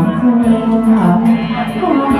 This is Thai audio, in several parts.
ของเธอ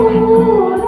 Oh,